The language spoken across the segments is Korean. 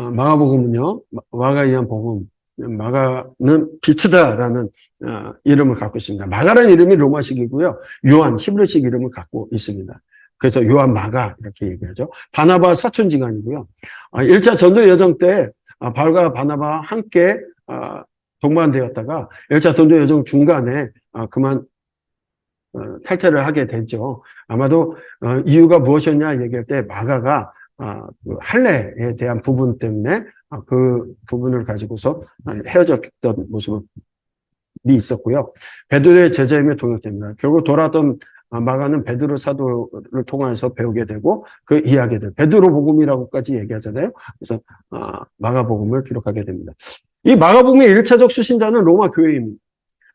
어, 마가복음은요, 마- 마가에 의한 복음, 마가는 빛이다라는 어, 이름을 갖고 있습니다. 마가라는 이름이 로마식이고요. 요한 히브리식 이름을 갖고 있습니다. 그래서 요한 마가 이렇게 얘기하죠. 바나바 사촌지간이고요. 어, 1차 전도 여정 때 어, 바울과 바나바 함께 어, 동반되었다가 1차 전도 여정 중간에 어, 그만 어, 탈퇴를 하게 되죠. 아마도 어, 이유가 무엇이었냐 얘기할 때 마가가 아, 그 할례에 대한 부분 때문에 아, 그 부분을 가지고서 아, 헤어졌던 모습이 있었고요. 베드로의 제자임의 동역자입니다. 결국 돌아왔던 아, 마가는 베드로 사도를 통해서 배우게 되고 그 이야기들 베드로 복음이라고까지 얘기하잖아요. 그래서 아, 마가 복음을 기록하게 됩니다. 이 마가복음의 1차적 수신자는 로마 교회입니다.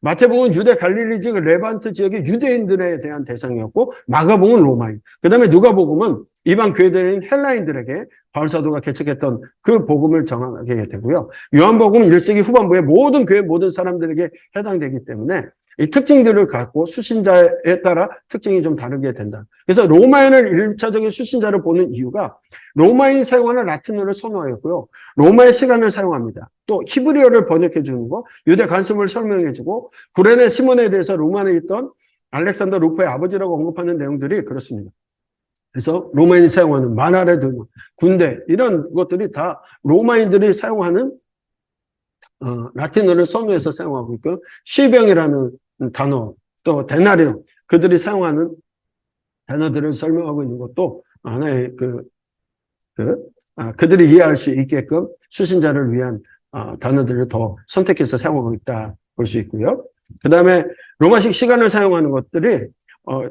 마태복음은 유대 갈릴리 지역 레반트 지역의 유대인들에 대한 대상이었고 마가복음은 로마인. 그다음에 누가복음은 이방 교회들인 헬라인들에게 바울 사도가 개척했던 그 복음을 정하게 되고요. 요한복음은 1세기 후반부에 모든 교회 모든 사람들에게 해당되기 때문에 이 특징들을 갖고 수신자에 따라 특징이 좀 다르게 된다. 그래서 로마인을 1차적인 수신자로 보는 이유가 로마인 사용하는 라틴어를 선호하였고요. 로마의 시간을 사용합니다. 또 히브리어를 번역해 주는 거, 유대 관습을 설명해 주고 구레네 시몬에 대해서 로마에 있던 알렉산더 루프의 아버지라고 언급하는 내용들이 그렇습니다. 그래서 로마인이 사용하는 만화를 드는 군대 이런 것들이 다 로마인들이 사용하는 어, 라틴어를 선호해서 사용하고 있고 시병이라는 단어 또 데나리오 그들이 사용하는 단어들을 설명하고 있는 것도 하나의 그, 그 아, 그들이 이해할 수 있게끔 수신자를 위한 아, 단어들을 더 선택해서 사용하고 있다 볼 수 있고요. 그 다음에 로마식 시간을 사용하는 것들이 어,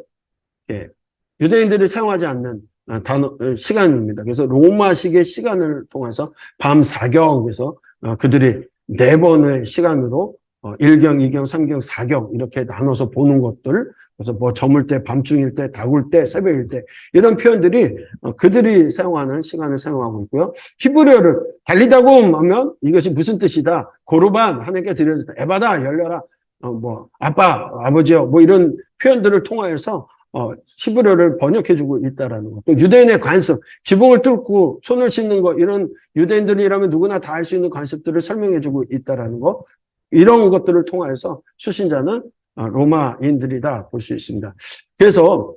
예, 유대인들이 사용하지 않는 아, 단어 어, 시간입니다. 그래서 로마식의 시간을 통해서 밤 사경에서 어, 그들이 네 번의 시간으로 어, 1경, 2경, 3경, 4경 이렇게 나눠서 보는 것들 그래서 뭐 저물 때, 밤중일 때, 다굴 때, 새벽일 때 이런 표현들이 어, 그들이 사용하는 시간을 사용하고 있고요. 히브리어를 달리다곰 하면 이것이 무슨 뜻이다. 고르반 하나님께 드려졌다. 에바다 열려라. 어, 뭐 아빠, 아버지요. 뭐 이런 표현들을 통하여서 어, 히브리어를 번역해주고 있다라는 것. 또 유대인의 관습, 지붕을 뚫고 손을 씻는 것 이런 유대인들이라면 누구나 다할수 있는 관습들을 설명해주고 있다라는 것. 이런 것들을 통하여서 수신자는 어, 로마인들이다 볼 수 있습니다. 그래서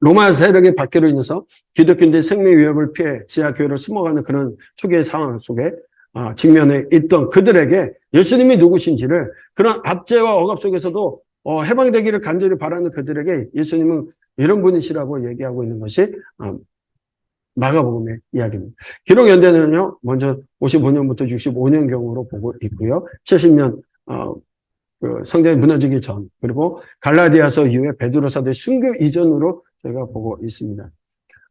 로마 세력의 박해로 인해서 기독교인들의 생명 위협을 피해 지하교회로 숨어가는 그런 초기의 상황 속에 어, 직면해 있던 그들에게 예수님이 누구신지를 그런 압제와 억압 속에서도 어, 해방되기를 간절히 바라는 그들에게 예수님은 이런 분이시라고 얘기하고 있는 것이 어, 마가복음의 이야기입니다. 기록 연대는요, 먼저 55년부터 65년경으로 보고 있고요. 70년 어, 그 성전이 무너지기 전 그리고 갈라디아서 이후에 베드로 사도의 순교 이전으로 저희가 보고 있습니다.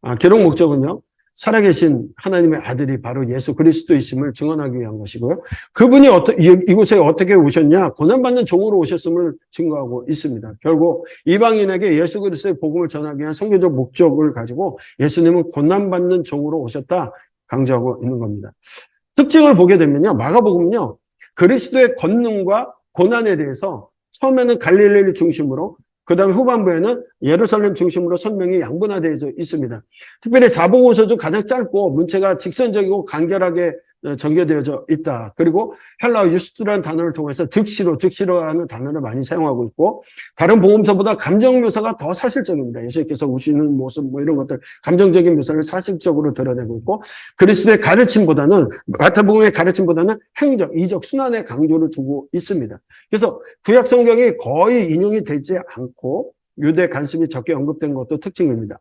아, 기록 목적은요. 살아계신 하나님의 아들이 바로 예수 그리스도이심을 증언하기 위한 것이고요. 그분이 이- 이곳에 어떻게 오셨냐? 고난받는 종으로 오셨음을 증거하고 있습니다. 결국 이방인에게 예수 그리스도의 복음을 전하기 위한 성교적 목적을 가지고 예수님은 고난받는 종으로 오셨다 강조하고 있는 겁니다. 특징을 보게 되면요. 마가복음은요. 그리스도의 권능과 고난에 대해서 처음에는 갈릴리를 중심으로 그 다음에 후반부에는 예루살렘 중심으로 설명이 양분화되어 있습니다. 특별히 중 가장 짧고 문체가 직선적이고 간결하게 어, 전개되어져 있다. 그리고 헬라어 유스트라는 단어를 통해서 즉시로, 즉시로라는 단어를 많이 사용하고 있고 다른 복음서보다 감정 묘사가 더 사실적입니다. 예수님께서 우시는 모습 뭐 이런 것들 감정적인 묘사를 사실적으로 드러내고 있고 그리스도의 가르침보다는 마태복음의 가르침보다는 행적, 이적, 순환의 강조를 두고 있습니다. 그래서 구약 성경이 거의 인용이 되지 않고 유대 관습이 적게 언급된 것도 특징입니다.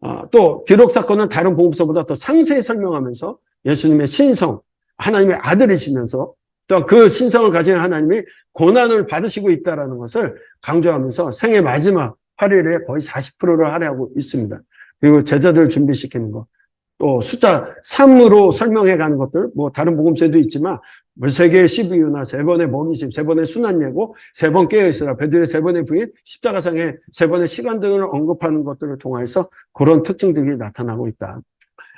아, 또 기록 사건은 다른 복음서보다 더 상세히 설명하면서 예수님의 신성, 하나님의 아들이시면서 또 그 신성을 가진 하나님이 고난을 받으시고 있다라는 것을 강조하면서 생애 마지막 8일에 거의 40%를 할애하고 있습니다. 그리고 제자들을 준비시키는 것. 또 숫자 3으로 설명해 가는 것들, 뭐 다른 복음서에도 있지만 뭐세 개의 시비유나 세 번의 먹이심, 세 번의 순환 예고, 세 번 깨어 있으라, 베드로의 세 번의 부인, 십자가상의 세 번의 시간 등을 언급하는 것들을 통해서 그런 특징들이 나타나고 있다.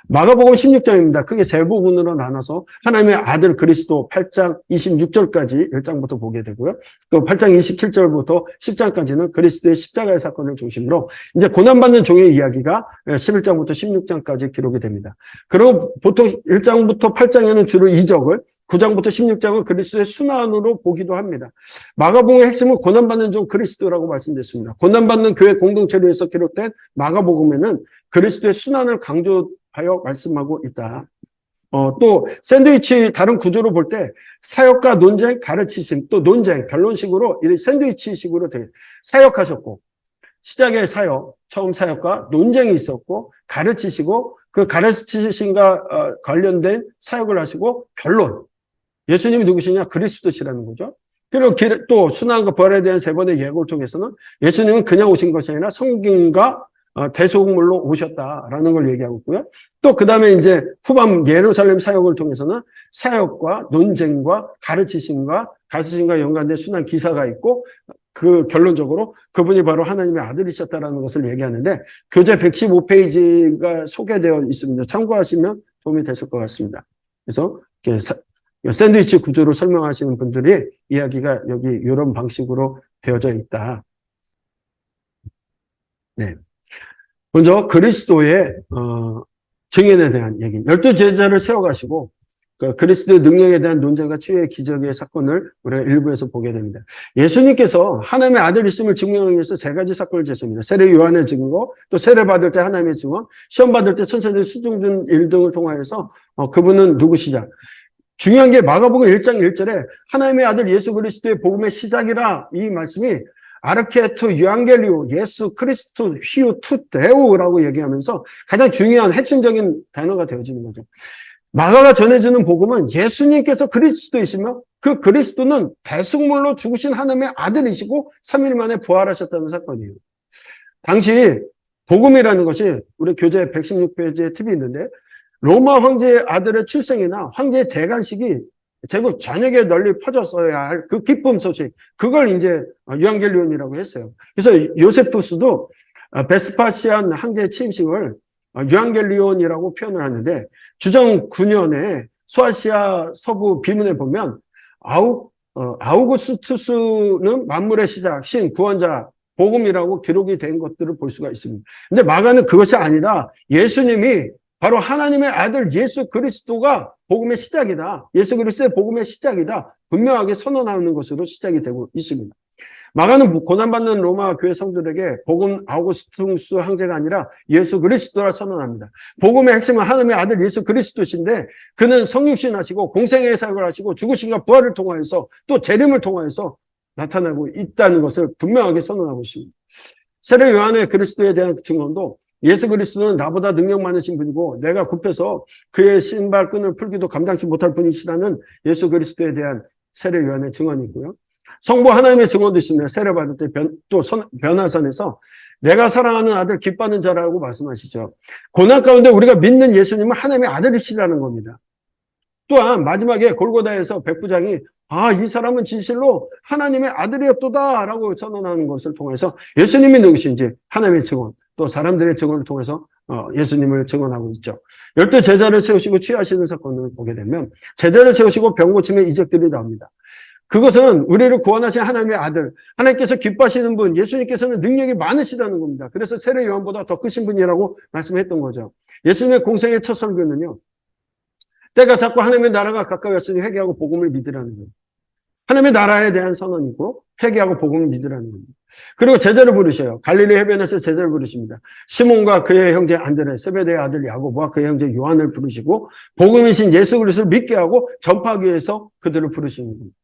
마가복음 16장입니다. 크게 세 부분으로 나눠서 하나님의 아들 그리스도 8장 26절까지 1장부터 보게 되고요. 또 8장 27절부터 10장까지는 그리스도의 십자가의 사건을 중심으로 이제 고난받는 종의 이야기가 11장부터 16장까지 기록이 됩니다. 그리고 보통 1장부터 8장에는 주로 이적을 9장부터 16장은 그리스도의 순환으로 보기도 합니다. 마가복음의 핵심은 고난받는 종 그리스도라고 말씀드렸습니다. 고난받는 교회 공동체로 해서 기록된 마가복음에는 그리스도의 순환을 강조 하여 말씀하고 있다. 어, 또 샌드위치 다른 구조로 볼 때 사역과 논쟁, 가르치심, 또 논쟁, 결론식으로 이 샌드위치식으로 돼 사역하셨고 시작의 사역, 처음 사역과 논쟁이 있었고 가르치시고 그 가르치심과 어, 관련된 사역을 하시고 결론 예수님이 누구시냐 그리스도시라는 거죠. 그리고 길- 또 순환과 부활에 대한 세 번의 예고를 통해서는 예수님은 그냥 오신 것이 아니라 성경과 어, 대속물로 오셨다라는 걸 얘기하고 있고요. 또 그 다음에 이제 후반 예루살렘 사역을 통해서는 사역과 논쟁과 가르치심과 가르치심과 연관된 순환 기사가 있고 그 결론적으로 그분이 바로 하나님의 아들이셨다라는 것을 얘기하는데 교재 115페이지가 소개되어 있습니다. 참고하시면 도움이 되실 것 같습니다. 그래서 샌드위치 구조로 설명하시는 분들이 이야기가 여기 이런 방식으로 되어져 있다. 네. 먼저 그리스도의 어, 증인에 대한 얘기. 열두 제자를 세워가시고 그 그리스도의 능력에 대한 논쟁과 치유의 기적의 사건을 우리가 일부에서 보게 됩니다. 예수님께서 하나님의 아들이심을 증명하기 위해서 세 가지 사건을 제시합니다. 세례 요한의 증거, 또 세례 받을 때 하나님의 증언, 시험 받을 때 천사들 수중준 일 등을 통하여서 어, 그분은 누구시냐. 중요한 게 마가복음 1장 1절에 하나님의 아들 예수 그리스도의 복음의 시작이라 이 말씀이 아르케토 유앙겔리오 예수 크리스토 휘우 투 데우라고 얘기하면서 가장 중요한 핵심적인 단어가 되어지는 거죠. 마가가 전해주는 복음은 예수님께서 그리스도이시며 그 그리스도는 대속물로 죽으신 하나님의 아들이시고 3일 만에 부활하셨다는 사건이에요. 당시 복음이라는 것이 우리 교재 116페이지에 팁이 있는데 로마 황제의 아들의 출생이나 황제의 대관식이 제국 전역에 널리 퍼졌어야 할 그 기쁨 소식 그걸 이제 유앙겔리온이라고 했어요. 그래서 요세푸스도 어, 베스파시안 황제의 취임식을 어, 유앙겔리온이라고 표현을 하는데 주정 9년에 소아시아 서부 비문에 보면 아우 어, 아우구스투스는 만물의 시작, 신, 구원자, 복음이라고 기록이 된 것들을 볼 수가 있습니다. 근데 마가는 그것이 아니라 예수님이 바로 하나님의 아들 예수 그리스도가 복음의 시작이다. 예수 그리스도의 복음의 시작이다. 분명하게 선언하는 것으로 시작이 되고 있습니다. 마가는 고난받는 로마 교회 성도들에게 복음 아우구스투스 황제가 아니라 예수 그리스도라 선언합니다. 복음의 핵심은 하나님의 아들 예수 그리스도신데 그는 성육신 하시고 공생의 사역을 하시고 죽으신과 부활을 통하여서 또 재림을 통하여서 나타나고 있다는 것을 분명하게 선언하고 있습니다. 세례 요한의 그리스도에 대한 증언도 예수 그리스도는 나보다 능력 많으신 분이고 내가 굽혀서 그의 신발 끈을 풀기도 감당치 못할 분이시라는 예수 그리스도에 대한 세례 요한의 증언이고요. 성부 하나님의 증언도 있습니다. 세례 받을 때 또 변화산에서 내가 사랑하는 아들 기뻐하는 자라고 말씀하시죠. 고난 가운데 우리가 믿는 예수님은 하나님의 아들이시라는 겁니다. 또한 마지막에 골고다에서 백부장이 아, 이 사람은 진실로 하나님의 아들이었도다라고 선언하는 것을 통해서 예수님이 누구신지 하나님의 증언, 또 사람들의 증언을 통해서 어, 예수님을 증언하고 있죠. 열두 제자를 세우시고 취하시는 사건을 보게 되면 제자를 세우시고 병 고침의 이적들이 나옵니다. 그것은 우리를 구원하신 하나님의 아들, 하나님께서 기뻐하시는 분, 예수님께서는 능력이 많으시다는 겁니다. 그래서 세례 요한보다 더 크신 분이라고 말씀했던 거죠. 예수님의 공생의 첫 설교는요. 때가 자꾸 하나님의 나라가 가까웠으니 회개하고 복음을 믿으라는 거예요. 하나님의 나라에 대한 선언이고 회개하고 복음을 믿으라는 겁니다. 그리고 제자를 부르셔요. 갈릴리 해변에서 제자를 부르십니다. 시몬과 그의 형제 안드레, 세베대의 아들 야고보와 그의 형제 요한을 부르시고 복음이신 예수 그리스도를 믿게 하고 전파하기 위해서 그들을 부르시는 겁니다.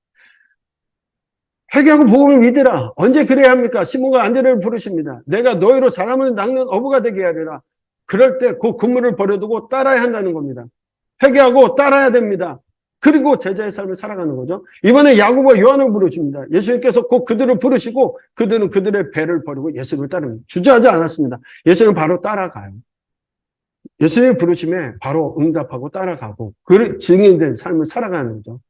회개하고 복음을 믿으라. 언제 그래야 합니까? 시몬과 안드레를 부르십니다. 내가 너희로 사람을 낚는 어부가 되게 하리라. 그럴 때 그 근무를 버려두고 따라야 한다는 겁니다. 회개하고 따라야 됩니다. 그리고 제자의 삶을 살아가는 거죠. 이번에 야구보와 요한을 부르십니다. 예수님께서 꼭 그들을 부르시고 그들은 그들의 배를 버리고 예수님을 따릅니다. 주저하지 않았습니다. 예수님 바로 따라가요. 예수님의 부르심에 바로 응답하고 따라가고 그 증인된 삶을 살아가는 거죠.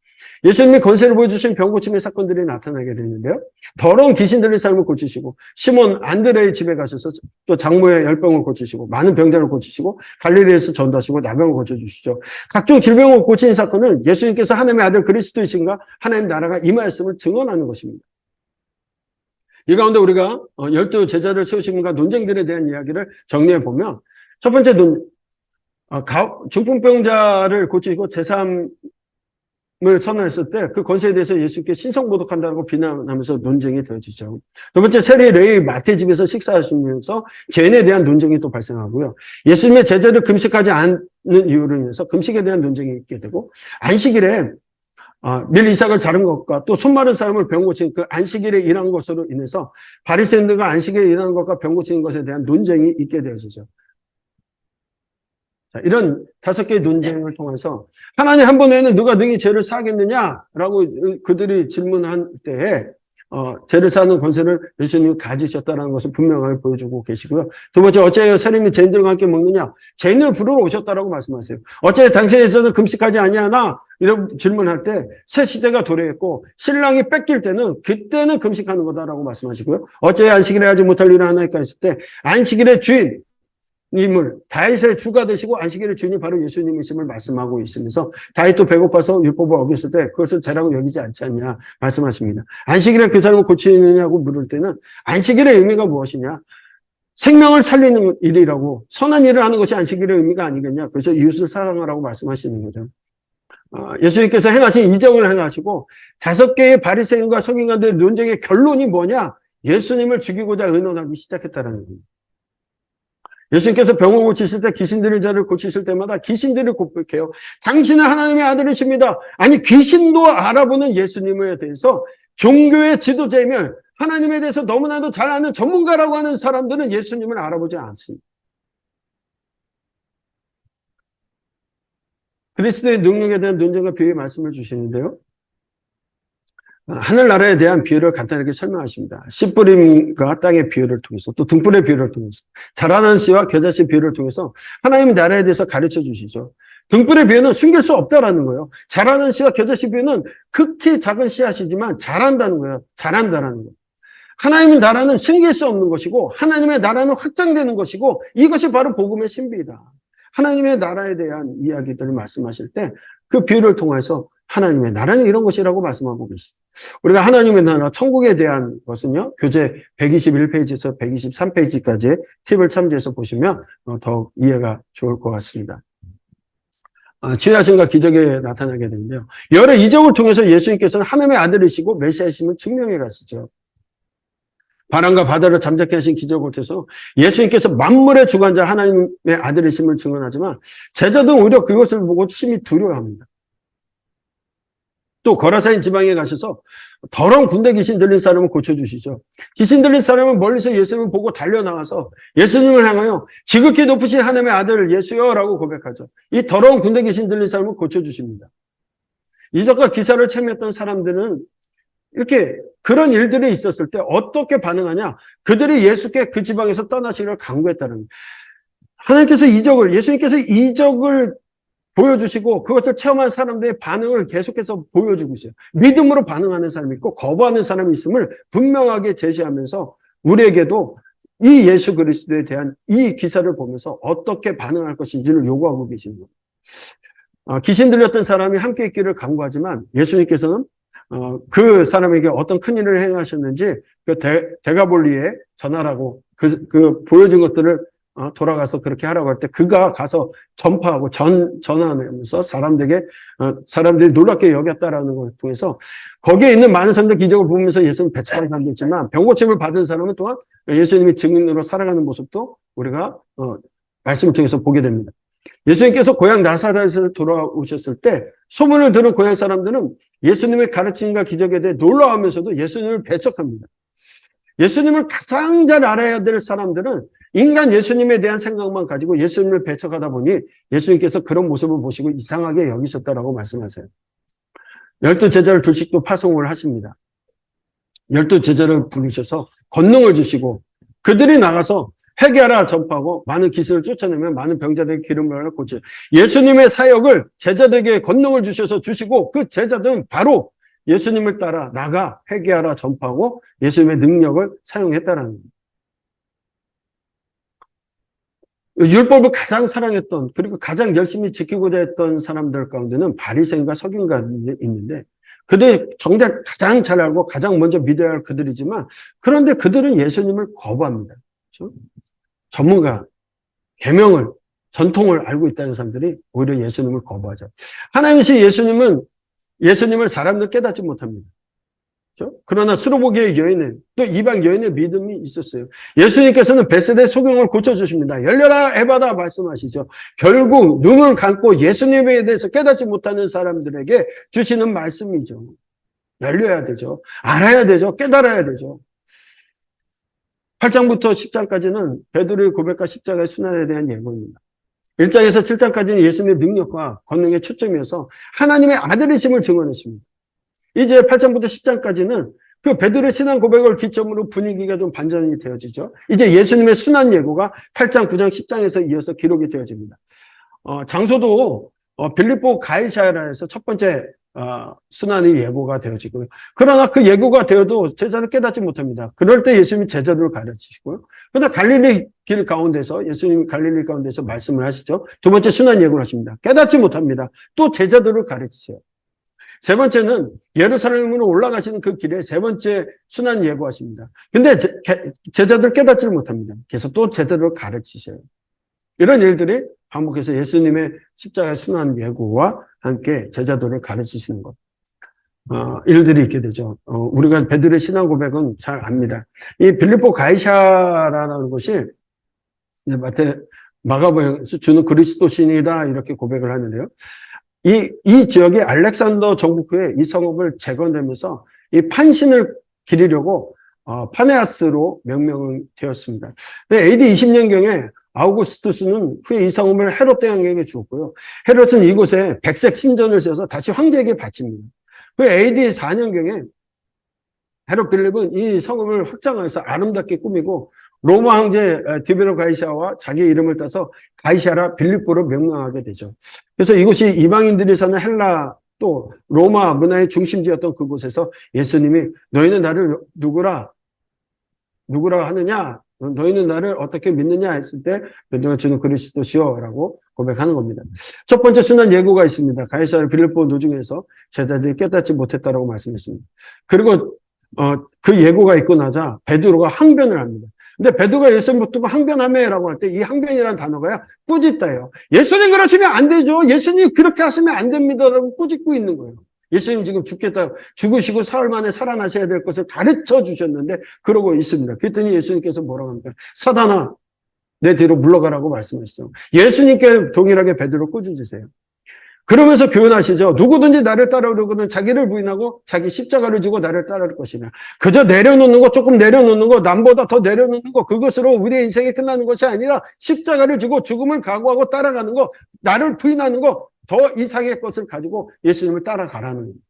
예수님이 권세를 보여주신 병고침의 사건들이 나타나게 되는데요. 더러운 귀신들의 삶을 고치시고 시몬 안드레의 집에 가셔서 또 장모의 열병을 고치시고 많은 병자를 고치시고 갈릴리에서 전도하시고 나병을 고쳐주시죠. 각종 질병을 고치는 사건은 예수님께서 하나님의 아들 그리스도이신가 하나님 나라가 임하였음을 증언하는 것입니다. 이 가운데 우리가 어, 열두 제자를 세우심과 논쟁들에 대한 이야기를 정리해 보면 첫 번째 논 어, 가- 중풍병자를 고치고 제3 을 선언했을 때 그 권세에 대해서 예수께 신성모독한다고 비난하면서 논쟁이 되어지죠. 두 번째 세례 레위 마태 집에서 식사하시면서 죄인에 대한 논쟁이 또 발생하고요. 예수님의 제자를 금식하지 않는 이유로 인해서 금식에 대한 논쟁이 있게 되고 안식일에 아, 밀 이삭을 자른 것과 또 손 마른 사람을 병 고친 그 안식일에 일한 것으로 인해서 바리새인들과 안식일에 일하는 것과 병 고치는 것에 대한 논쟁이 있게 되어지죠. 자, 이런 다섯 개의 논쟁을 통해서 하나님 한분 외에는 누가 능히 죄를 사하겠느냐라고 그들이 질문한 때에 어, 죄를 사는 권세를 예수님이 가지셨다는 것을 분명하게 보여주고 계시고요. 두 번째, 어째요 세림이 죄인들과 함께 먹느냐? 죄인을 부르러 오셨다라고 말씀하세요. 어째 당신에서는 금식하지 아니하나? 이런 질문할 때 새 시대가 도래했고 신랑이 뺏길 때는 그때는 금식하는 거다라고 말씀하시고요. 어째 안식일에 하지 못할 일을 하나이까 했을 때 안식일의 주인 님을 다윗의 주가 되시고 안식일의 주인이 바로 예수님이심을 말씀하고 있으면서 다윗도 배고파서 율법을 어겼을 때 그것을 죄라고 여기지 않지 않냐 말씀하십니다. 안식일에 그 사람을 고치느냐고 물을 때는 안식일의 의미가 무엇이냐? 생명을 살리는 일이라고 선한 일을 하는 것이 안식일의 의미가 아니겠냐? 그래서 이웃을 사랑하라고 말씀하시는 거죠. 어, 예수님께서 행하신 이적을 행하시고 다섯 개의 바리새인과 서기관들의 논쟁의 결론이 뭐냐? 예수님을 죽이고자 의논하기 시작했다는 겁니다. 예수님께서 병을 고치실 때 귀신들의 자를 고치실 때마다 귀신들을 고백해요. 당신은 하나님의 아들이십니다. 아니 귀신도 알아보는 예수님에 대해서 종교의 지도자이며 하나님에 대해서 너무나도 잘 아는 전문가라고 하는 사람들은 예수님을 알아보지 않습니다. 그리스도의 능력에 대한 논쟁과 비유의 말씀을 주시는데요. 하늘나라에 대한 비유를 간단하게 설명하십니다. 씨뿌림과 땅의 비유를 통해서 또 등불의 비유를 통해서 자라는 씨와 겨자씨 비유를 통해서 하나님의 나라에 대해서 가르쳐 주시죠. 등불의 비유는 숨길 수 없다라는 거예요. 자라는 씨와 겨자씨 비유는 극히 작은 씨앗이지만 자란다는 거예요. 자란다라는 거예요. 하나님의 나라는 숨길 수 없는 것이고 하나님의 나라는 확장되는 것이고 이것이 바로 복음의 신비이다. 하나님의 나라에 대한 이야기들을 말씀하실 때 그 비유를 통해서 하나님의 나라는 이런 것이라고 말씀하고 계십니다. 우리가 하나님의 나라, 천국에 대한 것은요, 교재 121페이지에서 123페이지까지의 팁을 참조해서 보시면 어, 더욱 이해가 좋을 것 같습니다. 어, 지혜하심과 기적에 나타나게 되는데요. 여러 이적을 통해서 예수님께서는 하나님의 아들이시고 메시아이심을 증명해 가시죠. 바람과 바다를 잠자케 하신 기적을 통해서 예수님께서 만물의 주관자 하나님의 아들이심을 증언하지만 제자들은 오히려 그것을 보고 심히 두려워합니다. 또 거라사인 지방에 가셔서 더러운 군대 귀신 들린 사람을 고쳐주시죠. 귀신 들린 사람은 멀리서 예수님을 보고 달려나와서 예수님을 향하여 지극히 높으신 하나님의 아들 예수여 라고 고백하죠. 이 더러운 군대 귀신 들린 사람을 고쳐주십니다. 이적과 기사를 참여했던 사람들은 이렇게 그런 일들이 있었을 때 어떻게 반응하냐? 그들이 예수께 그 지방에서 떠나시기를 강구했다는. 하나님께서 이적을, 예수님께서 이적을 보여주시고 그것을 체험한 사람들의 반응을 계속해서 보여주고 있어요. 믿음으로 반응하는 사람이 있고 거부하는 사람이 있음을 분명하게 제시하면서 우리에게도 이 예수 그리스도에 대한 이 기사를 보면서 어떻게 반응할 것인지를 요구하고 계시는 거예요. 어, 귀신 들렸던 사람이 함께 있기를 강구하지만 예수님께서는 어, 그 사람에게 어떤 큰 일을 행하셨는지 그 대, 대가볼리에 전하라고 그, 그 보여준 것들을 어, 돌아가서 그렇게 하라고 할 때 그가 가서 전파하고 전, 전하면서 사람들에게 어, 사람들이 놀랍게 여겼다라는 걸 통해서 거기에 있는 많은 사람들 기적을 보면서 예수님 배척하는 사람도 있지만 병고침을 받은 사람은 또한 예수님이 증인으로 살아가는 모습도 우리가 어, 말씀을 통해서 보게 됩니다. 예수님께서 고향 나사렛에서 돌아오셨을 때 소문을 들은 고향 사람들은 예수님의 가르침과 기적에 대해 놀라워하면서도 예수님을 배척합니다. 예수님을 가장 잘 알아야 될 사람들은 인간 예수님에 대한 생각만 가지고 예수님을 배척하다 보니 예수님께서 그런 모습을 보시고 이상하게 여기셨다라고 말씀하세요. 열두 제자를 둘씩 또 파송을 하십니다. 열두 제자를 부르셔서 권능을 주시고 그들이 나가서 회개하라 전파하고 많은 기신을 쫓아내면 많은 병자들의 기름을 고쳐 예수님의 사역을 제자들에게 권능을 주셔서 주시고 그 제자들은 바로 예수님을 따라 나가 회개하라 전파하고 예수님의 능력을 사용했다라는 거예요. 율법을 가장 사랑했던 그리고 가장 열심히 지키고자 했던 사람들 가운데는 바리새인과 서기관이 있는데 그들 정작 가장 잘 알고 가장 먼저 믿어야 할 그들이지만 그런데 그들은 예수님을 거부합니다. 그렇죠? 전문가, 계명을 전통을 알고 있다는 사람들이 오히려 예수님을 거부하죠. 하나님이신 예수님은 예수님을 사람들 깨닫지 못합니다. 그렇죠? 그러나 수로보기의 여인은 또 이방 여인의 믿음이 있었어요. 예수님께서는 베세대 소경을 고쳐주십니다. 열려라 에바다 말씀하시죠. 결국 눈을 감고 예수님에 대해서 깨닫지 못하는 사람들에게 주시는 말씀이죠. 열려야 되죠. 알아야 되죠. 깨달아야 되죠. 8장부터 10장까지는 베드로의 고백과 십자가의 순환에 대한 예고입니다. 1장에서 7장까지는 예수님의 능력과 권능의 초점이어서 하나님의 아들이심을 증언했습니다. 이제 8장부터 10장까지는 그 베드로의 신앙 고백을 기점으로 분위기가 좀 반전이 되어지죠. 이제 예수님의 순환 예고가 8장, 9장, 10장에서 이어서 기록이 되어집니다. 어, 장소도 어, 빌립보 가이샤라에서 첫 번째 어, 순환이 예고가 되어지고요. 그러나 그 예고가 되어도 제자를 깨닫지 못합니다. 그럴 때 예수님이 제자들을 가르치시고요. 그러나 갈릴리 길 가운데서 예수님이 갈릴리 가운데서 말씀을 하시죠. 두 번째 순환 예고를 하십니다. 깨닫지 못합니다. 또 제자들을 가르치세요. 세 번째는 예루살렘으로 올라가시는 그 길에 세 번째 순환 예고하십니다. 근데 제, 자들 깨닫지 못합니다. 그래서 또 제대로 가르치셔요. 이런 일들이 반복해서 예수님의 십자가의 순환 예고와 함께 제자들을 가르치시는 것. 어, 일들이 있게 되죠. 어, 우리가 베드로의 신앙 고백은 잘 압니다. 이 빌립보 가이샤라는 곳이 마태 마가복에서 주는 그리스도신이다 이렇게 고백을 하는데요. 이, 이 지역에 알렉산더 정국 후에 이 성읍을 재건되면서 이 판신을 기리려고 어, 파네아스로 명명이 되었습니다. AD 20년경에 아우구스투스는 후에 이 성읍을 헤롯 대왕에게 주었고요. 헤롯은 이곳에 백색 신전을 지어서 다시 황제에게 바칩니다. 그 AD 4년경에 헤롯 빌립은 이 성읍을 확장해서 아름답게 꾸미고 로마 황제 디베로 가이샤와 자기 이름을 따서 가이샤라 빌립보로 명명하게 되죠. 그래서 이곳이 이방인들이 사는 헬라 또 로마 문화의 중심지였던 그곳에서 예수님이 너희는 나를 누구라 누구라 하느냐 너희는 나를 어떻게 믿느냐 했을 때 베드로가 주는 그리스도시여라고 고백하는 겁니다. 첫 번째 순환 예고가 있습니다. 가이사르 빌립보 노중에서 제자들이 깨닫지 못했다라고 말씀했습니다. 그리고 어, 그 예고가 있고 나자 베드로가 항변을 합니다. 근데 베드로가 예수님 붙들고 항변하며라고 할 때 이 항변이라는 단어가 꾸짖다예요. 예수님 그러시면 안 되죠. 예수님 그렇게 하시면 안 됩니다라고 꾸짖고 있는 거예요. 예수님 지금 죽겠다, 죽으시고 사흘 만에 살아나셔야 될 것을 가르쳐 주셨는데 그러고 있습니다. 그랬더니 예수님께서 뭐라고 합니까? 사단아, 내 뒤로 물러가라고 말씀하시죠. 예수님께 동일하게 베드로 꾸짖으세요. 그러면서 교훈하시죠. 누구든지 나를 따르려고는 자기를 부인하고 자기 십자가를 지고 나를 따를 것이냐. 그저 내려놓는 거, 조금 내려놓는 거, 남보다 더 내려놓는 거, 그것으로 우리의 인생이 끝나는 것이 아니라 십자가를 지고 죽음을 각오하고 따라가는 거, 나를 부인하는 거, 더 이상의 것을 가지고 예수님을 따라가라는 겁니다.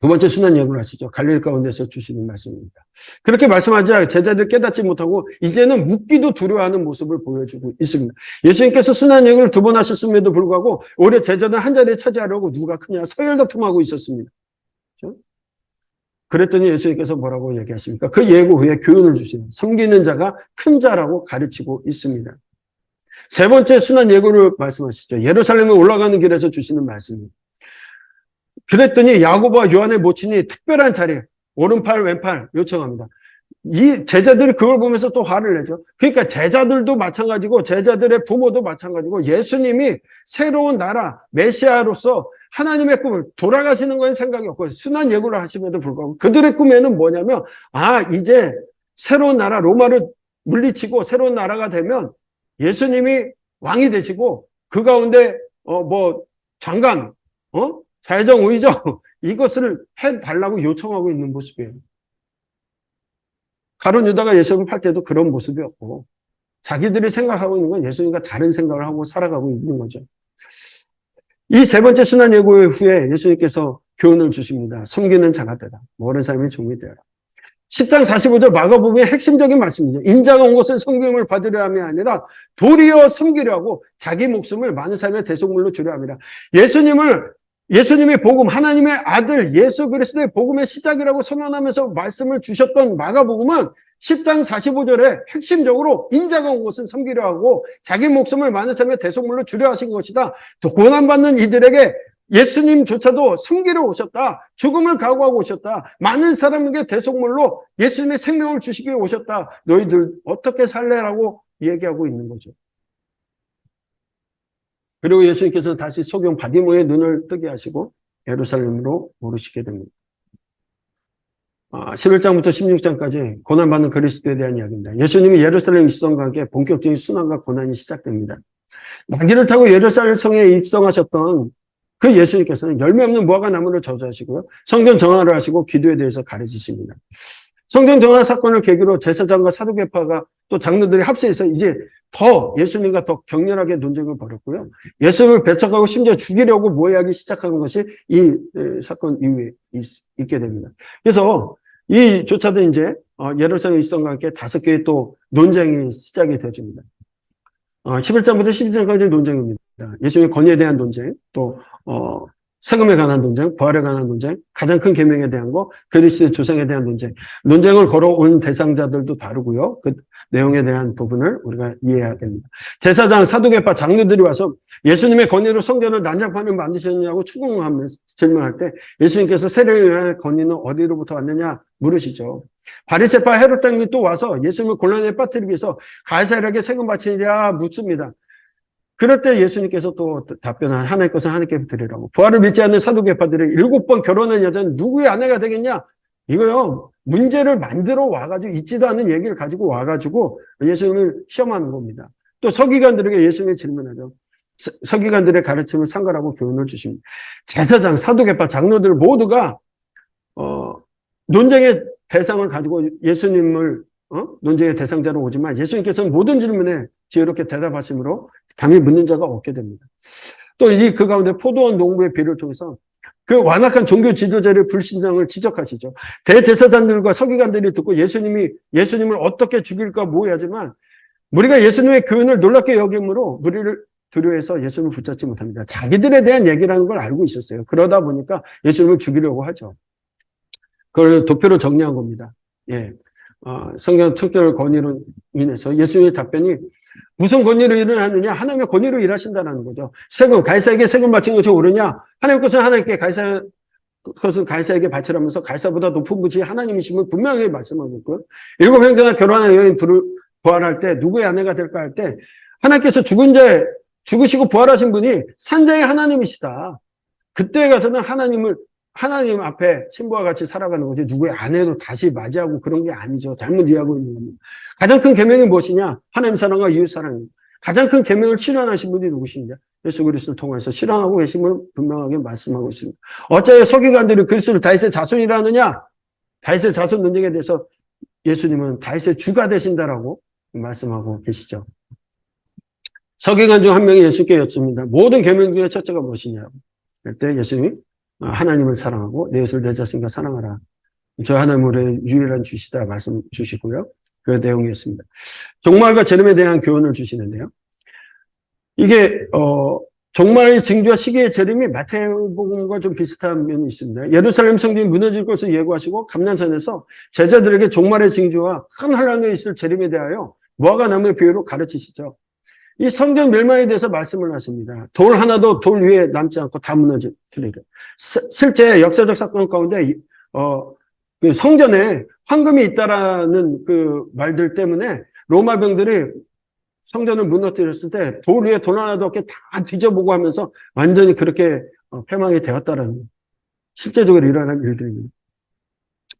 두 번째 순환 예고를 하시죠. 갈릴 가운데서 주시는 말씀입니다. 그렇게 말씀하자 제자들 깨닫지 못하고 이제는 묻기도 두려워하는 모습을 보여주고 있습니다. 예수님께서 순환 예고를 두번 하셨음에도 불구하고 올해 제자들 한 자리에 차지하려고 누가 크냐 서열다툼하고 있었습니다. 그렇죠? 그랬더니 예수님께서 뭐라고 얘기하십니까? 그 예고 후에 교훈을 주시는 섬기는 자가 큰 자라고 가르치고 있습니다. 세 번째 순환 예고를 말씀하시죠. 예루살렘에 올라가는 길에서 주시는 말씀입니다. 그랬더니 야고보와 요한의 모친이 특별한 자리에 오른팔 왼팔 요청합니다. 이 제자들이 그걸 보면서 또 화를 내죠. 그러니까 제자들도 마찬가지고 제자들의 부모도 마찬가지고 예수님이 새로운 나라 메시아로서 하나님의 꿈을 돌아가시는 건 생각이 없고 순한 예고를 하심에도 불구하고 그들의 꿈에는 뭐냐면 아 이제 새로운 나라 로마를 물리치고 새로운 나라가 되면 예수님이 왕이 되시고 그 가운데 어 뭐 장관 어 사회적 의정 이것을 해 달라고 요청하고 있는 모습이에요. 가론 유다가 예수님을 팔 때도 그런 모습이었고 자기들이 생각하고 있는 건 예수님과 다른 생각을 하고 살아가고 있는 거죠. 이 세 번째 순환 예고 후에 예수님께서 교훈을 주십니다. 섬기는 자가 되라. 모르는 사람이 종이 되라. 10장 45절 마가복음의 핵심적인 말씀이죠. 인자가 온 것은 성경을 받으려 함이 아니라 도리어 섬기려 하고 자기 목숨을 많은 삶의 대속물로 주려 함이라. 예수님을 예수님의 복음, 하나님의 아들 예수 그리스도의 복음의 시작이라고 선언하면서 말씀을 주셨던 마가복음은 10장 45절에 핵심적으로 인자가 온 것은 섬기려 하고 자기 목숨을 많은 삶의 대속물로 주려 하신 것이다. 또 고난받는 이들에게 예수님조차도 섬기러 오셨다. 죽음을 각오하고 오셨다. 많은 사람에게 대속물로 예수님의 생명을 주시기 위해 오셨다. 너희들 어떻게 살래라고 얘기하고 있는 거죠. 그리고 예수님께서는 다시 소경 바디모의 눈을 뜨게 하시고 예루살렘으로 오르시게 됩니다. 11장부터 16장까지 고난받는 그리스도에 대한 이야기입니다. 예수님이 예루살렘 입성과 함께 본격적인 순환과 고난이 시작됩니다. 나귀를 타고 예루살렘 성에 입성하셨던 그 예수님께서는 열매 없는 무화과 나무를 저주하시고요. 성전 정화를 하시고 기도에 대해서 가르치십니다. 성전 정화 사건을 계기로 제사장과 사두개파가 또 장로들이 합세해서 이제 더 예수님과 더 격렬하게 논쟁을 벌였고요. 예수님을 배척하고 심지어 죽이려고 모해하기 시작하는 것이 이 사건 이후에 있, 게 됩니다. 그래서 이조차도 이제 어, 예루살렘 입성과 함께 다섯 개의 또 논쟁이 시작이 되어집니다. 11장부터 어, 12장까지 논쟁입니다. 예수님의 권위에 대한 논쟁, 또 어, 세금에 관한 논쟁, 부활에 관한 논쟁, 가장 큰 계명에 대한 거, 그리스도의 조상에 대한 논쟁. 논쟁을 걸어온 대상자들도 다르고요. 그 내용에 대한 부분을 우리가 이해해야 됩니다. 제사장, 사두개파, 장로들이 와서 예수님의 권위로 성전을 난장판을 만드셨냐고 추궁하면서 질문할 때 예수님께서 세례의 권위는 어디로부터 왔느냐 물으시죠. 바리세파 헤롯 당이 또 와서 예수님을 곤란에 빠뜨리기 위해서 가이사에게 세금 바치느냐 묻습니다. 그럴 때 예수님께서 또 답변한 하나님 것은 하나님께 드리라고. 부활을 믿지 않는 사두개파들이 일곱 번 결혼한 여자는 누구의 아내가 되겠냐? 이거요. 문제를 만들어 와가지고 있지도 않은 얘기를 가지고 와가지고 예수님을 시험하는 겁니다. 또 서기관들에게 예수님의 질문하죠. 서기관들의 가르침을 상관하고 교훈을 주십니다. 제사장, 사두개파, 장로들 모두가 어, 논쟁의 대상을 가지고 예수님을 어? 논쟁의 대상자로 오지만 예수님께서는 모든 질문에 지혜롭게 대답하심으로 감히 묻는 자가 없게 됩니다. 또 이 그 가운데 포도원 농부의 비를 통해서 그 완악한 종교 지도자의 불신앙을 지적하시죠. 대제사장들과 서기관들이 듣고 예수님이 예수님을 어떻게 죽일까 모의하지만 우리가 예수님의 교훈을 놀랍게 여김으로 무리를 두려워해서 예수님을 붙잡지 못합니다. 자기들에 대한 얘기라는 걸 알고 있었어요. 그러다 보니까 예수님을 죽이려고 하죠. 그걸 도표로 정리한 겁니다. 예. 어, 성경 특별 권위로 인해서 예수님의 답변이 무슨 권위로 일어나느냐? 하나님의 권위로 일하신다는 거죠. 세금, 가이사에게 세금 바친 것이 옳으냐? 하나님 것은 하나님께 가이사 그것은 가이사에게 바치라면서 가이사보다 높은 분이 하나님이심을 분명하게 말씀하고 있고요. 일곱 형제나 결혼한 여인 둘을 부활할 때 누구의 아내가 될까 할 때 하나님께서 죽은 자 죽으시고 부활하신 분이 산자의 하나님이시다. 그때 가서는 하나님을 하나님 앞에 신부와 같이 살아가는 거지 누구의 아내도 다시 맞이하고 그런 게 아니죠. 잘못 이해하고 있는 겁니다. 가장 큰 계명이 무엇이냐? 하나님 사랑과 이웃 사랑입니다. 가장 큰 계명을 실현하신 분이 누구시냐? 예수 그리스도를 통해서 실현하고 계심을 분명하게 말씀하고 있습니다. 어째 서기관들이 그리스도를 다윗의 자손이라느냐? 다윗의 자손 논쟁에 대해서 예수님은 다윗의 주가 되신다라고 말씀하고 계시죠. 서기관 중 한 명이 예수께 여쭙니다. 모든 계명 중에 첫째가 무엇이냐고. 그때 예수님이 어, 하나님을 사랑하고 내 것을 내 자신과 사랑하라. 저 하나님 우리의 유일한 주시다 말씀 주시고요. 그 내용이었습니다. 종말과 재림에 대한 교훈을 주시는데요. 이게 어 종말의 징조와 시기의 재림이 마태복음과 좀 비슷한 면이 있습니다. 예루살렘 성전이 무너질 것을 예고하시고 감난산에서 제자들에게 종말의 징조와 큰 환란에 있을 재림에 대하여 무화과 나무의 비유로 가르치시죠. 이 성전 멸망에 대해서 말씀을 하십니다. 돌 하나도 돌 위에 남지 않고 다 무너지리라. 실제 역사적 사건 가운데 어, 그 성전에 황금이 있다라는 그 말들 때문에 로마 병들이 성전을 무너뜨렸을 때 돌 위에 돌 하나도 없게 다 뒤져보고 하면서 완전히 그렇게 어, 패망이 되었다라는 실제적으로 일어난 일들입니다.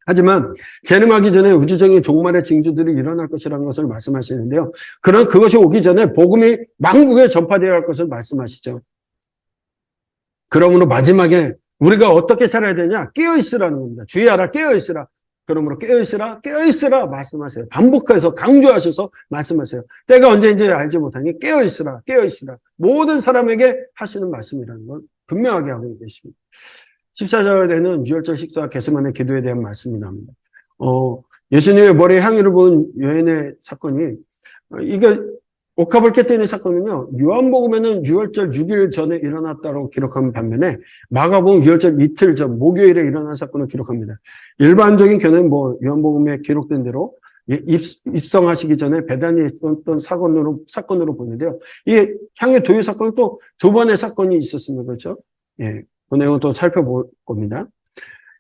하지만 재림하기 전에 우주적인 종말의 징조들이 일어날 것이라는 것을 말씀하시는데요. 그런 그것이 오기 전에 복음이 망국에 전파되어야 할 것을 말씀하시죠. 그러므로 마지막에 우리가 어떻게 살아야 되냐? 깨어 있으라는 겁니다. 주의하라, 깨어 있으라. 그러므로 깨어 있으라, 깨어 있으라 말씀하세요. 반복해서 강조하셔서 말씀하세요. 때가 언제인지 알지 못하니 깨어 있으라, 깨어 있으라. 모든 사람에게 하시는 말씀이라는 걸 분명하게 하고 계십니다. 14절에는 유월절 식사와 개수만의 기도에 대한 말씀이 나옵니다. 어, 예수님의 머리에 향유를 부은 여인의 사건이 어, 이게 옥합을 깨뜨리는 사건은요. 요한복음에는 6월절 6일 전에 일어났다고 기록한 반면에 마가복음 6월절 이틀 전 목요일에 일어난 사건을 기록합니다. 일반적인 견해는 뭐 요한복음에 기록된 대로 예, 입, 입성하시기 전에 배단이 있었던 사건으로 사건으로 보는데요. 이 향유 도유 사건은 또두 번의 사건이 있었습니다. 그렇죠? 예. 그 내용을 또 살펴볼 겁니다.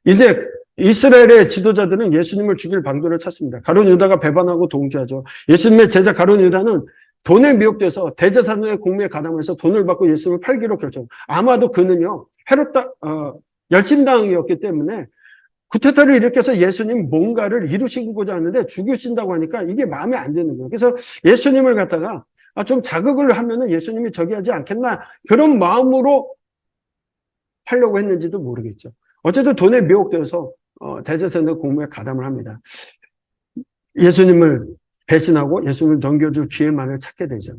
이제 이스라엘의 지도자들은 예수님을 죽일 방도를 찾습니다. 가룟 유다가 배반하고 동조하죠. 예수님의 제자 가룟 유다는 돈에 미혹돼서 대제사장의 공매에 가담해서 돈을 받고 예수님을 팔기로 결정. 아마도 그는요 헤롯다 어, 열심당이었기 때문에 구테타를 일으켜서 예수님 뭔가를 이루시고자 하는데 죽이신다고 하니까 이게 마음에 안 드는 거예요. 그래서 예수님을 갖다가 아, 좀 자극을 하면은 예수님이 저기 하지 않겠나 그런 마음으로 하려고 했는지도 모르겠죠. 어쨌든 돈에 미혹되어서 어, 대제사장의 공무에 가담을 합니다. 예수님을 배신하고 예수님을 넘겨줄 기회만을 찾게 되죠.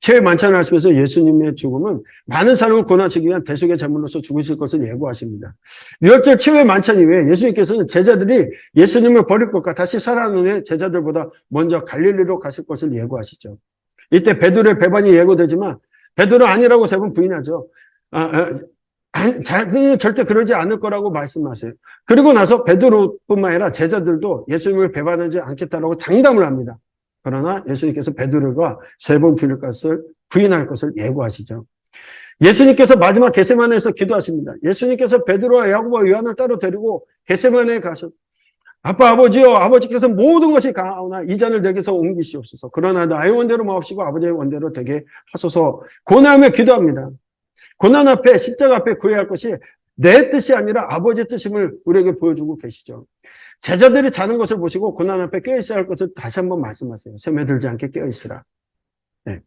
최후의 만찬을 하시면서 예수님의 죽음은 많은 사람을 고난시키기 위한 대속의 제물로서 죽으실 것을 예고하십니다. 유월절 최후의 만찬 이후에 예수님께서는 제자들이 예수님을 버릴 것과 다시 살아나는 후에 제자들보다 먼저 갈릴리로 가실 것을 예고하시죠. 이때 베드로의 배반이 예고되지만 베드로 아니라고 세번 부인하죠. 아, 아, 자신이 절대 그러지 않을 거라고 말씀하세요. 그리고 나서 베드로뿐만 아니라 제자들도 예수님을 배반하지 않겠다라고 장담을 합니다. 그러나 예수님께서 베드로가 세 번 부인할 것을 부인할 것을 예고하시죠. 예수님께서 마지막 게세만에서 기도하십니다. 예수님께서 베드로와 야고보와 요한을 따로 데리고 게세만에 가셔. 아빠 아버지요 아버지께서 모든 것이 가오나 이 잔을 내게서 옮기시옵소서. 그러나 나의 원대로 마옵시고 아버지의 원대로 되게 하소서. 고난하며 기도합니다. 고난 앞에 십자가 앞에 구해야 할 것이 내 뜻이 아니라 아버지의 뜻임을 우리에게 보여주고 계시죠. 제자들이 자는 것을 보시고 고난 앞에 깨어 있어야 할 것을 다시 한번 말씀하세요. 셈에 들지 않게 깨어 있으라. 네.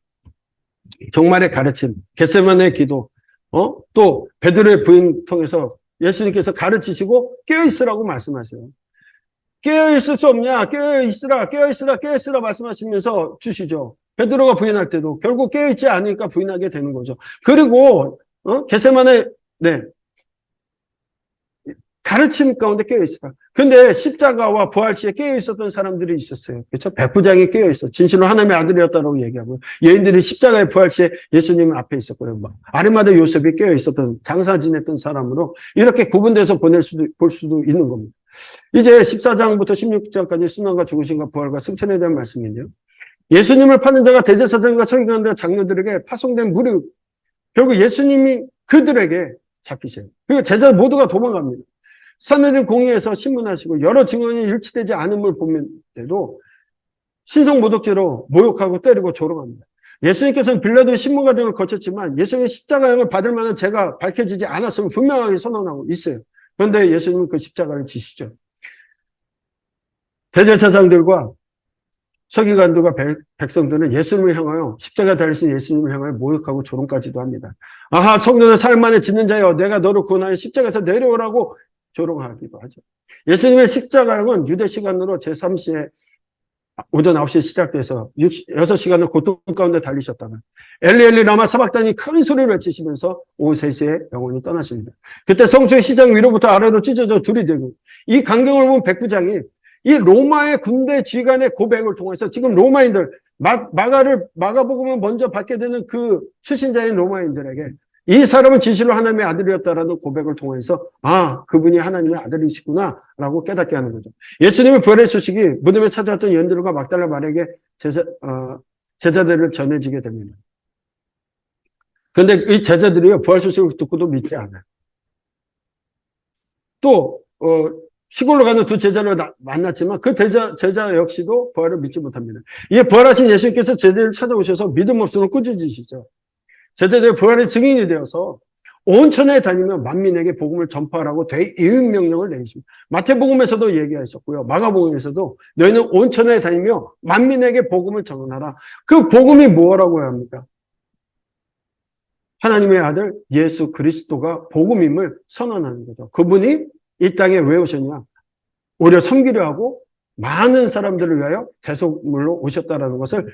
종말의 가르침, 겟세만의 기도, 어? 또 베드로의 부인 통해서 예수님께서 가르치시고 깨어 있으라고 말씀하세요. 깨어 있을 수 없냐? 깨어 있으라, 깨어 있으라, 깨어 있으라 말씀하시면서 주시죠. 베드로가 부인할 때도 결국 깨어 있지 않으니까 부인하게 되는 거죠. 그리고 어? 겟세만의 네. 가르침 가운데 깨어 있었다. 근데 십자가와 부활 시에 깨어 있었던 사람들이 있었어요. 그렇죠? 백부장이 깨어 있어. 진실로 하나님의 아들이었다고 얘기하고 여인들이 십자가의 부활 시에 예수님 앞에 있었고요. 뭐 아르마다 요셉이 깨어 있었던 장사 지냈던 사람으로 이렇게 구분돼서 보낼 수도 볼 수도 있는 겁니다. 이제 14장부터 16장까지 순환과 죽으신과 부활과 승천에 대한 말씀인데요. 예수님을 파는 자가 대제사장과 서기관과 장로들에게 파송된 무리 결국 예수님이 그들에게 잡히세요. 그리고 제자 모두가 도망갑니다. 사내들 공의에서 신문하시고 여러 증언이 일치되지 않음을 보면도 신성 모독죄로 모욕하고 때리고 조롱합니다. 예수님께서는 빌라도의 신문 과정을 거쳤지만 예수님의 십자가형을 받을 만한 죄가 밝혀지지 않았음을 분명하게 선언하고 있어요. 그런데 예수님은 그 십자가를 지시죠. 대제사장들과 서기관들과 백성들은 예수님을 향하여 십자가 달리신 예수님을 향하여 모욕하고 조롱까지도 합니다. 아하 성도는 삶 만에 짓는 자여 내가 너를 구원하여 십자가에서 내려오라고 조롱하기도 하죠. 예수님의 십자가형은 유대 시간으로 제3시에 오전 9시에 시작돼서 6시간을 고통 가운데 달리셨다가 엘리엘리 라마 사박단이 큰 소리를 외치시면서 오후 3시에 영원히 떠나십니다. 그때 성수의 시장 위로부터 아래로 찢어져 둘이 되고 이 광경을 본 백부장이 이 로마의 군대 지휘관의 고백을 통해서 지금 로마인들 마, 마가를 마가복음을 먼저 받게 되는 그 출신자인 로마인들에게 이 사람은 진실로 하나님의 아들이었다라는 고백을 통해서 아 그분이 하나님의 아들이시구나라고 깨닫게 하는 거죠. 예수님의 부활의 소식이 무덤에 찾아왔던 연들과 막달라 말에게 제자, 어, 제자들을 전해지게 됩니다. 그런데 이 제자들이요 부활 소식을 듣고도 믿지 않아요. 또 어, 시골로 가는 두 제자를 만났지만 그 제자, 제자 역시도 부활을 믿지 못합니다. 이에 부활하신 예수님께서 제자들을 찾아오셔서 믿음 없으면 꾸짖으시죠. 제자들의 부활의 증인이 되어서 온천에 다니며 만민에게 복음을 전파하라고 대이음 명령을 내리십니다. 마태복음에서도 얘기하셨고요. 마가복음에서도 너희는 온천에 다니며 만민에게 복음을 전하라. 그 복음이 뭐라고 해야 합니까? 하나님의 아들 예수 그리스도가 복음임을 선언하는 거죠. 그분이 이 땅에 왜 오셨냐? 오히려 섬기려 하고 많은 사람들을 위하여 대속물로 오셨다라는 것을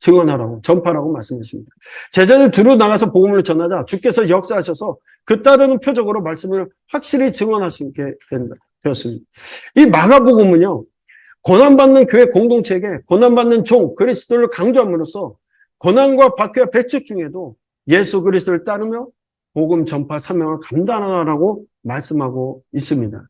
증언하라고 전파라고 말씀했습니다. 제자들 두루 나가서 복음을 전하자 주께서 역사하셔서 그 따르는 표적으로 말씀을 확실히 증언할 수 있게 된다, 되었습니다. 이 마가복음은요 고난받는 교회 공동체에게 고난받는 종 그리스도를 강조함으로써 고난과 박해와 배척 중에도 예수 그리스도를 따르며 복음 전파 사명을 감당하라고 말씀하고 있습니다.